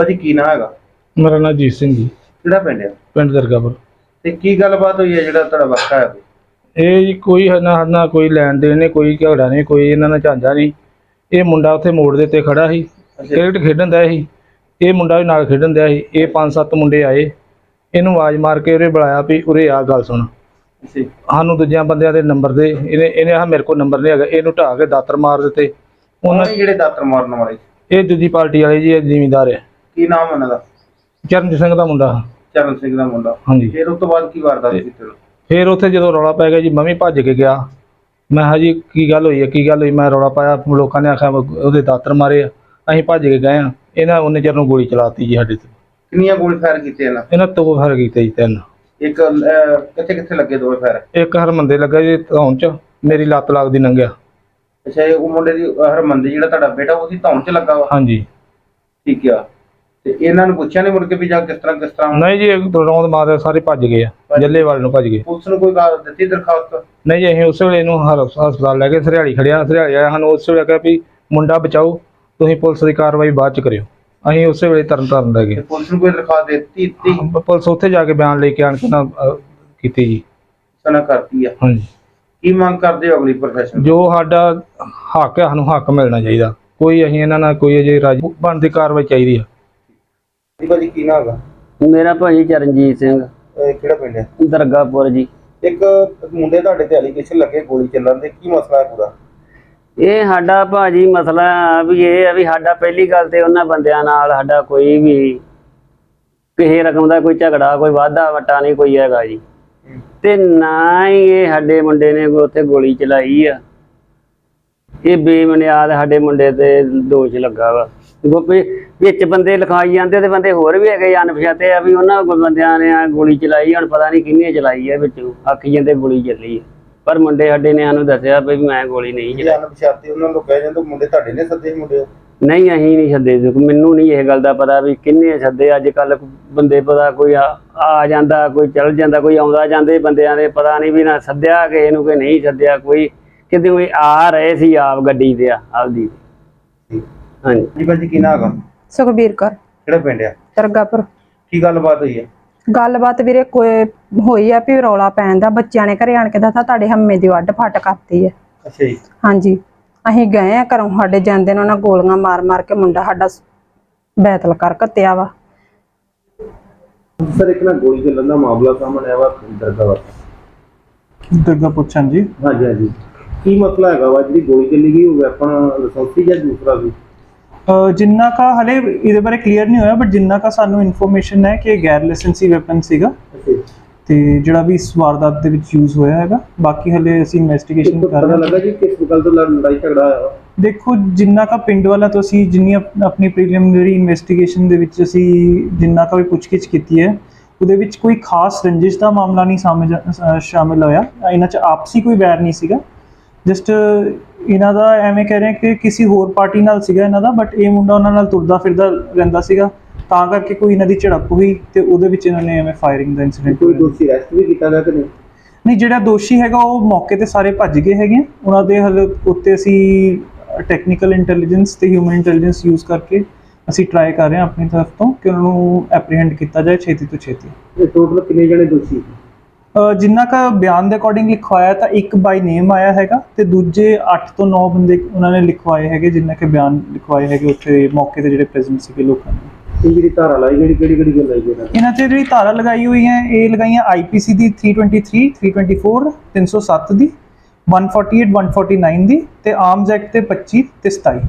ਭਾਜੀ ਕੀ ਨਾਂ ਹੈਗਾ? ਮੇਰਾ ਨਾਮ ਜੀਤ ਸਿੰਘ ਜੀ। ਕਿਹੜਾ ਪਿੰਡ ਆ? ਪਿੰਡ ਦਰਗਾਪੁਰ। ਤੇ ਕੀ ਗੱਲਬਾਤ ਹੋਈ ਹੈ ਜਿਹੜਾ ਤੁਹਾਡਾ ਵਾਕਾ ਹੈ? ਇਹ ਜੀ ਕੋਈ ਨਾ ਨਾ ਕੋਈ ਲੈਣ ਦੇਣ ਨਹੀਂ ਕੋਈ ਝਗੜਾ ਨਹੀਂ ਕੋਈ ਇਹਨਾਂ ਨਾਲ ਝਾਂਜਾ ਨਹੀਂ। ਇਹ ਮੁੰਡਾ ਉੱਥੇ ਮੋੜ ਦੇ ਉੱਤੇ ਖੜਾ ਸੀ ਕ੍ਰਿਕਟ ਖੇਡਣ ਦਾ ਸੀ। ਇਹ ਮੁੰਡਾ ਵੀ ਨਾਲ ਖੇਡਣ ਦਾ ਸੀ। ਇਹ ਪੰਜ ਸੱਤ ਮੁੰਡੇ ਆਏ। ਇਹਨੂੰ ਆਵਾਜ਼ ਮਾਰ ਕੇ ਉਹਨੇ ਬੁਲਾਇਆ ਵੀ ਉਰੇ ਆ ਗੱਲ ਸੁਣ। ਸਾਨੂੰ ਦੂਜਿਆਂ ਬੰਦਿਆਂ ਦੇ ਨੰਬਰ ਦੇ ਇਹਨੇ ਇਹਨੇ ਆ ਮੇਰੇ ਕੋਲ ਨੰਬਰ ਨਹੀਂ ਹੈਗਾ। ਇਹਨੂੰ ਢਾਹ ਕੇ ਦਾਤਰ ਮਾਰ ਦਿੱਤੇ। ਉਹਨਾਂ ਉਹਨਾਂ ਜਿਹੜੇ ਦਾਤਰ ਮਾਰਨ ਵਾਲੇ? ਇਹ ਦੂਜੀ ਪਾਰਟੀ ਵਾਲੇ ਜੀ ਇਹ ਜ਼ਿਮੀਂਦਾਰ ਹੈ। ਕੀ ਨਾਮ ਉਹਨਾਂ ਦਾ? ਚਰਨਜੀਤ ਸਿੰਘ ਦਾ ਮੁੰਡਾ। ਚਰਨ ਸਿੰਘ ਦਾ ਮੁੰਡਾ। ਹਾਂਜੀ। ਫਿਰ ਉਸ ਤੋਂ ਬਾਅਦ ਕੀ ਵਾਰਦਾਤ ਕੀਤੀ? ਉਹਨੇ? ਫਿਰ ਉੱਥੇ ਜਦੋਂ ਰੌਲਾ ਪੈ ਗਿਆ ਜੀ ਮੈਂ ਵੀ ਭੱਜ ਕੇ ਗਿਆ। ਮੈਂ ਕਿਹਾ ਜੀ ਕੀ ਗੱਲ ਹੋਈ ਹੈ? ਕੀ ਗੱਲ ਹੋਈ? ਮੈਂ ਰੌਲਾ ਪਾਇਆ। ਲੋਕਾਂ ਨੇ ਆਖਿਆ ਉਹਦੇ ਦਾਤਰ ਮਾਰੇ ਆ। ਅਸੀਂ ਭੱਜ ਕੇ ਗਏ ਆ। ਇਹਨਾਂ ਉਹਨੇ ਚਿਰ ਨੂੰ ਗੋਲੀ ਚਲਾਤੀ ਜੀ ਸਾਡੇ ਤੇ। ਕਿੰਨੀਆਂ ਗੋਲੀ ਫਾਇਰ ਕੀਤੇ ਇਹਨਾਂ? ਇਹਨਾਂ ਤੋਂ ਫਰ ਕੀਤੇ ਜੀ ਤਿੰਨ। ਇੱਕ ਕਿੱਥੇ ਕਿੱਥੇ ਲੱਗੇ ਦੋਵੇਂ ਫਾਇਰ? ਇੱਕ ਹਰਮੰਦੇ ਲੱਗਾ ਜੀ ਧੌਣ ਚ। ਮੇਰੀ ਲੱਤ ਲੱਗਦੀ ਲੰਘਿਆ ਅੱਛਾ ਇਹ ਉਹ ਮੁੰਡੇ ਦੀ ਹਰਮੰਦੀ ਜਿਹੜਾ ਤੁਹਾਡਾ ਬੇਟਾ ਉਹਦੀ ਧੌਣ 'ਚ ਲੱਗਾ ਵਾ? ਹਾਂਜੀ। ਠੀਕ ਆ। ਤੇ ਇਹਨਾਂ ਨੂੰ ਪੁੱਛਿਆ ਨਹੀਂ ਮੁੜ ਕੇ ਵੀ ਜਾਂ ਕਿਸ ਤਰ੍ਹਾਂ ਕਿਸ ਤਰ੍ਹਾਂ ਨਹੀਂ ਜੀ ਰੌਂਦ ਮਾਰਦੇ ਸਾਰੇ ਭੱਜ ਗਏ ਆ। ਜੱਲੇ ਵਾਲੇ ਨੂੰ ਭੱਜ ਗਏ। ਪੁਲਿਸ ਨੂੰ ਕੋਈ ਗੱਲ ਦਿੱਤੀ ਦਰਖਾਸਤ? ਨਹੀਂ ਜੀ ਅਸੀਂ ਉਸੇ ਵੇਲੇ ਇਹਨੂੰ ਹਰ ਹਸਪਤਾਲ ਲੈ ਕੇ ਸਰਿਆੜੀ ਖੜਿਆ ਸਰਿਆੜੀ ਆਇਆ ਸਾਨੂੰ ਉਸੇ ਵੇਲੇ ਕਿਹਾ ਵੀ ਮੁੰਡਾ ਬਚਾਓ ਤੁਸੀਂ ਪੁਲਿਸ ਦੀ ਕਾਰਵਾਈ ਬਾਅਦ ਚ ਕਰਿਓ। ਅਸੀਂ ਉਸੇ ਵੇਲੇ ਤਰਨ ਤਾਰਨ ਲੈ ਗਏ। ਪੁਲਿਸ ਨੂੰ ਕੋਈ ਦਰਖਾਸਤ ਦਿੱਤੀ ਦਿੱਤੀ? ਪੁਲਿਸ ਉੱਥੇ ਜਾ ਕੇ ਬਿਆਨ ਲੈ ਕੇ ਆਣ ਕੇ ਨਾ ਕੀਤੀ ਜੀ। ਸਨਾ ਕਰਤੀ ਆ। ਹਾਂਜੀ। ਕੀ ਮੰਗ ਕਰਦੇ ਹੋ ਅਗਲੀ ਪ੍ਰੋਫੈਸ਼ਨ ਜੋ ਸਾਡਾ ਹੱਕ ਹੈ ਸਾਨੂੰ ਹੱਕ ਮਿਲਣਾ ਚਾਹੀਦਾ। ਕੋਈ ਅਸੀਂ ਇਹਨਾਂ ਨਾਲ ਕੋਈ ਅਜੇ ਰਾਜ ਬਣਦੀ ਕਾਰਵਾਈ ਚਾਹੀਦੀ ਆ। ਜੀ ਭਾਜੀ ਕੀ ਨਾਮ ਹੈਗਾ ਮੇਰਾ ਭਾਜੀ ਚਰਨਜੀਤ ਸਿੰਘ। ਇਹ ਕਿਹੜਾ ਪਿੰਡ ਹੈ ਜੀ। ਇੱਕ ਮੁੰਡੇ ਤੁਹਾਡੇ ਤੇ ਐਲੀਗੇਸ਼ਨ ਲੱਗੇ ਗੋਲੀ ਚੱਲਣ ਦੇ ਕੀ ਮਸਲਾ ਹੈ ਪੂਰਾ? ਇਹ ਸਾਡਾ ਭਾਜੀ ਮਸਲਾ ਆ ਵੀ ਇਹ ਆ ਵੀ ਸਾਡਾ ਪਹਿਲੀ ਗੱਲ ਤੇ ਉਹਨਾਂ ਬੰਦਿਆਂ ਨਾਲ ਸਾਡਾ ਕੋਈ ਵੀ ਕਿਸੇ ਰਕਮ ਦਾ ਕੋਈ ਝਗੜਾ ਕੋਈ ਵਾਧਾ ਵਟਾ ਨਹੀਂ ਕੋਈ ਹੈਗਾ ਜੀ। ਤੇ ਨਾ ਹੀ ਇਹ ਸਾਡੇ ਮੁੰਡੇ ਨੇ ਕੋਈ ਉੱਥੇ ਗੋਲੀ ਚਲਾਈ ਆ। ਇਹ ਬੇਬੁਨਿਆਦ ਸਾਡੇ ਮੁੰਡੇ ਤੇ ਦੋਸ਼ ਲੱਗਾ ਵਾ। ਵਿੱਚ ਬੰਦੇ ਲਿਖਾਈ ਜਾਂਦੇ ਤੇ ਬੰਦੇ ਹੋਰ ਵੀ ਹੈਗੇ ਅਣਪਛਾਤੇ ਆ ਵੀ ਉਹਨਾਂ ਬੰਦਿਆਂ ਨੇ ਆ ਗੋਲੀ ਚਲਾਈ ਹੁਣ ਪਤਾ ਨਹੀਂ ਕਿੰਨੇ ਚਲਾਈ ਆ ਵਿੱਚੋਂ ਆਖੀ ਜਾਂਦੇ ਗੋਲੀ ਚੱਲੀ ਪਰ ਮੁੰਡੇ ਸਾਡੇ ਨੇ ਸਾਨੂੰ ਦੱਸਿਆ ਵੀ ਮੈਂ ਗੋਲੀ ਨਹੀਂ ਚਲਾਈ। ਅਣਪਛਾਤੇ ਉਹਨਾਂ ਨੂੰ ਕਹਿ ਜਾਂਦੇ ਮੁੰਡੇ ਤੁਹਾਡੇ ਨੇ ਸੱਦੇ ਮੁੰਡੇ? ਨਹੀਂ ਅਸੀਂ ਨਹੀਂ ਸੱਦੇ। ਮੈਨੂੰ ਨਹੀਂ ਇਹ ਗੱਲ ਦਾ ਪਤਾ ਵੀ ਕਿੰਨੇ ਸੱਦੇ ਅੱਜ ਕੱਲ ਬੰਦੇ ਪਤਾ ਕੋਈ ਆ ਜਾਂਦਾ ਕੋਈ ਚਲ ਜਾਂਦਾ ਕੋਈ ਆਉਂਦਾ ਜਾਂਦੇ ਬੰਦਿਆਂ ਦੇ ਪਤਾ ਨਹੀਂ ਵੀ ਨਾ ਸੱਦਿਆ ਕਿਸੇ ਨੂੰ ਕਿ ਨਹੀਂ ਸੱਦਿਆ ਕੋਈ ਕਿਤੇ ਕੋਈ ਆ ਰਹੇ ਸੀ ਆਪ ਗੱਡੀ ਤੇ ਆ ਆਪਦੀ ਹਾਂਜੀ। ਜੀ ਭਾਜੀ ਕੀ ਨਾਮ ਹੈਗਾ? ਸੁਖਬੀਰ ਕੌਰ। ਕਿਹੜਾ ਪਿੰਡ ਆ? ਦਰਗਾਪੁਰ ਕੀ ਗੱਲਬਾਤ ਹੋਈ ਹੈ ਗੱਲਬਾਤ ਵੀਰੇ ਕੋਈ ਹੋਈ ਆ ਵੀ ਰੌਲਾ ਪੈਣ ਦਾ ਬੱਚਿਆਂ ਨੇ ਘਰੇ ਆਣ ਕੇ ਦੱਸਿਆ ਤੁਹਾਡੇ ਹੰਮੇ ਦੀ ਵੱਡ ਫਟ ਕਰਤੀ ਹੈ ਅੱਛਾ ਜੀ। ਹਾਂਜੀ। ਅਸੀਂ ਗਏ ਆ ਘਰੋਂ ਸਾਡੇ ਜਾਂਦੇ ਨੇ ਉਹਨਾਂ ਗੋਲੀਆਂ ਮਾਰ ਮਾਰ ਕੇ ਮੁੰਡਾ ਸਾਡਾ ਬੈਤਲ ਕਰ ਕੱਤਿਆ ਵਾ। ਸਰ ਇੱਕ ਨਾ ਗੋਲੀ ਚੱਲਣ ਦਾ ਮਾਮਲਾ ਸਾਹਮਣੇ ਆਇਆ ਵਾ ਦਰਗਾਹ ਦੁਰਗਾ ਪੁੱਛਣ ਜੀ। ਹਾਂਜੀ ਹਾਂਜੀ। ਕੀ ਮਸਲਾ ਹੈਗਾ ਵਾ? ਜਿਹੜੀ ਗੋਲੀ ਚੱਲੀ ਗਈ ਉਹ ਵੈਪਨ ਲਾਇਸੈਂਸੀ ਜਾਂ ਦੂਸਰਾ ਸੀ ਜਿੰਨਾ ਕਾ ਹਲੇ ਇਹਦੇ ਬਾਰੇ ਕਲੀਅਰ ਨਹੀਂ ਹੋਇਆ ਬਟ ਜਿੰਨਾ ਕਾ ਸਾਨੂੰ ਇਨਫੋਰਮੇਸ਼ਨ ਹੈ ਕਿ ਇਹ ਗੈਰ ਲਾਇਸੈਂਸੀ ਵੈਪਨ ਸੀਗਾ। ਤੇ ਜਿਹੜਾ ਵੀ ਇਸ ਵਾਰਦਾਤ ਦੇ ਵਿੱਚ ਯੂਜ਼ ਹੋਇਆ ਹੈਗਾ ਬਾਕੀ ਹਲੇ ਅਸੀਂ ਇਨਵੈਸਟੀਗੇਸ਼ਨ ਕਰ ਰਹੇ ਲੱਗਾ ਜੀ ਕਿਸ ਗੱਲ ਤੋਂ ਲੜਾਈ ਝਗੜਾ ਹੋਇਆ ਵਾ? ਦੇਖੋ ਜਿੰਨਾ ਕਾ ਪਿੰਡ ਵਾਲਾ ਤੋਂ ਅਸੀਂ ਜਿੰਨੀ ਆਪ- ਆਪਣੀ ਪ੍ਰੀਲਿਮਿਨਰੀ ਇਨਵੈਸਟੀਗੇਸ਼ਨ ਦੇ ਵਿੱਚ ਅਸੀਂ ਜਿੰਨਾ ਕਾ ਵੀ ਪੁੱਛਗਿੱਛ ਕੀਤੀ ਹੈ ਉਹਦੇ ਵਿੱਚ ਕੋਈ ਖਾਸ ਰੰਜਿਸ਼ ਦਾ ਮਾਮਲਾ ਨਹੀਂ ਸਾਹਮਣੇ ਅਹ ਸ਼ਾਮਿਲ ਹੋਇਆ। ਇਹਨਾਂ 'ਚ ਆਪਸੀ ਕੋਈ ਵੈਰ ਨਹੀਂ ਸੀਗਾ। ਜਸਟ ਇਹਨਾਂ ਦਾ ਐਵੇਂ ਕਹਿ ਰਹੇ ਕਿ ਕਿਸੇ ਹੋਰ ਪਾਰਟੀ ਨਾਲ ਸੀਗਾ ਇਹਨਾਂ ਦਾ ਬਟ ਇਹ ਮੁੰਡਾ ਉਹਨਾਂ ਨਾਲ ਤੁਰਦਾ ਫਿਰਦਾ ਰਹਿੰਦਾ ਸੀਗਾ। ਤਾਂ ਕਰਕੇ ਕੋਈ ਇਹਨਾਂ ਦੀ ਝੜਪ ਹੋਈ ਤੇ ਉਹਦੇ ਵਿੱਚ ਇਹਨਾਂ ਨੇ ਐਵੇਂ ਫਾਇਰਿੰਗ ਦਾ ਇਨਸੀਡੈਂਟ ਕੋਈ ਦੋਸ਼ੀ ਅਰੈਸਟ ਵੀ ਕੀਤਾ ਗਿਆ ਕਿ ਨਹੀਂ? ਨਹੀਂ ਜਿਹੜਾ ਦੋਸ਼ੀ ਹੈਗਾ ਉਹ ਮੌਕੇ ਤੇ ਸਾਰੇ ਭੱਜ ਗਏ ਹੈਗੇ। ਉਹਨਾਂ ਦੇ ਹਲ ਉੱਤੇ ਅਸੀਂ ਟੈਕਨੀਕਲ ਇੰਟੈਲੀਜੈਂਸ ਤੇ ਹਿਊਮਨ ਇੰਟੈਲੀਜੈਂਸ ਯੂਜ਼ ਕਰਕੇ ਅਸੀਂ ਟਰਾਈ ਕਰ ਰਹੇ ਹਾਂ ਆਪਣੀ ਤਰਫ ਤੋਂ ਕਿ ਉਹਨਾਂ ਨੂੰ ਐਪਰੀਹੈਂਡ ਕੀਤਾ ਜਾਏ ਛੇਤੀ ਤੋਂ ਛੇਤੀ। ਇਹ ਟੋਟਲ ਕਿੰਨੇ ਜਣੇ ਦੋਸ਼ੀ? ਜਿੰਨਾ ਕਾ ਬਿਆਨ ਦੇ ਅਕੋਰਡਿੰਗ ਲਿਖਵਾਇਆ ਤਾਂ ਇੱਕ ਬਾਈ ਨੇਮ ਆਇਆ ਹੈਗਾ ਤੇ ਦੂਜੇ 8 ਤੋਂ 9 ਬੰਦੇ ਉਹਨਾਂ ਨੇ ਲਿਖਵਾਏ ਹੈਗੇ ਜਿੰਨਾ ਕਿ ਬਿਆਨ ਲਿਖਵਾਏ ਹੈਗੇ ਉੱਥੇ ਮੌਕੇ ਤੇ ਜਿਹੜੇ ਪ੍ਰੈਜ਼ੈਂਟ ਸੀਗੇ ਲੋਕਾਂ ਨੇ ਇਹ ਜਿਹੜੀ ਧਾਰਾ ਲਾਈ ਜਿਹੜੀ ਕਿਹੜੀ ਕਿਹੜੀ ਗੱਲ ਗਈ ਇਹਨਾਂ? ਇਹਨਾਂ ਤੇ ਜਿਹੜੀ ਧਾਰਾ ਲਗਾਈ ਹੋਈ ਹੈ ਇਹ ਲਗਾਈਆਂ ਆਈਪੀਸੀ ਦੀ 323 324 307 ਦੀ 148 149 ਦੀ ਤੇ ਆਰਮਸ ਐਕਟ ਤੇ 25 ਤੇ 27